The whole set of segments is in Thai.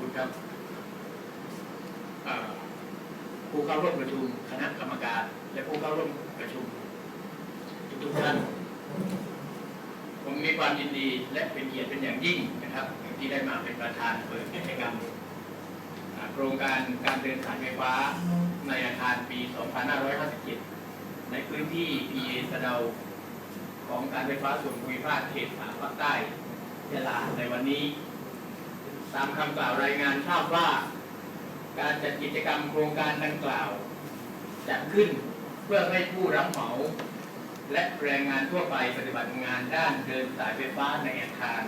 คุณครับผู้เข้าร่วมประชุมคณะกรรมการ และผู้เข้าร่วมประชุมทุกท่านผมมีความยินดีและเป็นเกียรติเป็นอย่างยิ่งนะครับ ที่ได้มาเป็นประธานเปิดกิจกรรมโครงการการเดินสายไฟฟ้าในอาคารปี 2557 ในพื้นที่ PA สะเดาของการไฟฟ้าส่วนภูมิภาคเขตสามภาคใต้ยะลาในวันนี้ ตามคำกล่าวรายงานทราบว่าการจัดกิจกรรมโครงการดังกล่าว จัดขึ้นเพื่อให้ผู้รับเหมา และแรงงานทั่วไปปฏิบัติงานด้านเดินสายไฟฟ้าในอาคาร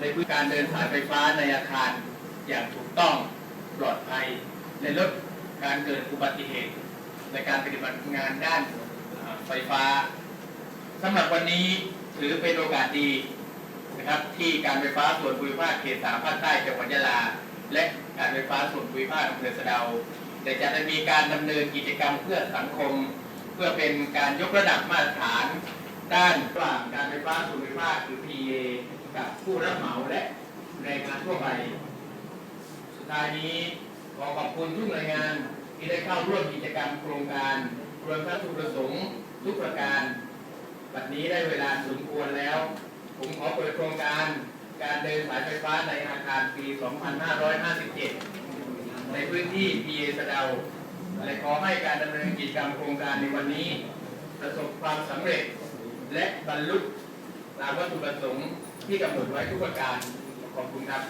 ในพื้นการเดินสายไฟฟ้าในอาคารอย่างถูกต้องปลอดภัยและลดการเกิดอุบัติเหตุ ในการปฏิบัติงานด้านไฟฟ้าสำหรับวันนี้ถือเป็นโอกาสดี นะครับที่การไฟฟ้าส่วนภูมิภาคเขตสามภาคใต้จังหวัดยะลา และการไฟฟ้าส่วนภูมิภาคอำเภอสะเดาแต่จะได้มีการดำเนินกิจกรรมเพื่อสังคม เพื่อเป็นการยกระดับมาตรฐาน ด้านระหว่างการไฟฟ้าส่วนภูมิภาคหรือ PA กับผู้รับเหมาและแรงงานทั่วไป สุดท้ายนี้ขอขอบคุณทุกหน่วยงานที่ได้เข้าร่วมกิจกรรมโครงการรวมทั้งทุกประสงค์ทุกประการ บัดนี้ได้เวลาสมควรแล้ว ผมขอเปิดโครงการการเดินสายไฟฟ้าในอาคารปี 2557 ในพื้นที่ PA สะเดาและขอให้การดำเนินกิจกรรมโครงการในวันนี้ ประสบความสำเร็จ และบรรลุตามวัตถุประสงค์ที่กำหนดไว้ทุกประการ ขอบคุณครับ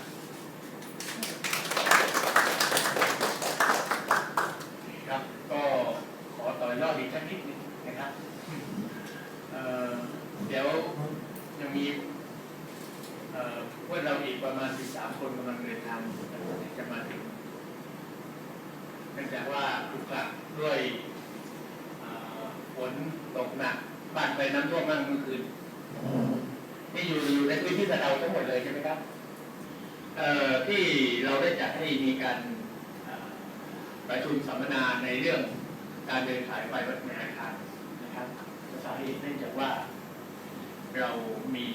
ครับก็ขอต่อยอดอีกสักนิดหนึงนะครับเอ่อเดี๋ยวยังมีเอ่อ พวกเราอีกประมาณ 13 คนกำลังเดินทางจะมาถึงเนื่องจากว่าถูกกลักด้วยฝนตกหนักบ้านไปน้ำท่วมมากเมื่อคืนนี่อยู่อยู่ในพื้นที่สะเดาทั้งหมดเลยใช่ไหมครับที่เราได้จัดให้มีการประชุมสัมมนาในเรื่องการเดินสายไฟในอาคารนะครับสาเหตุเนื่องจากว่าเรามี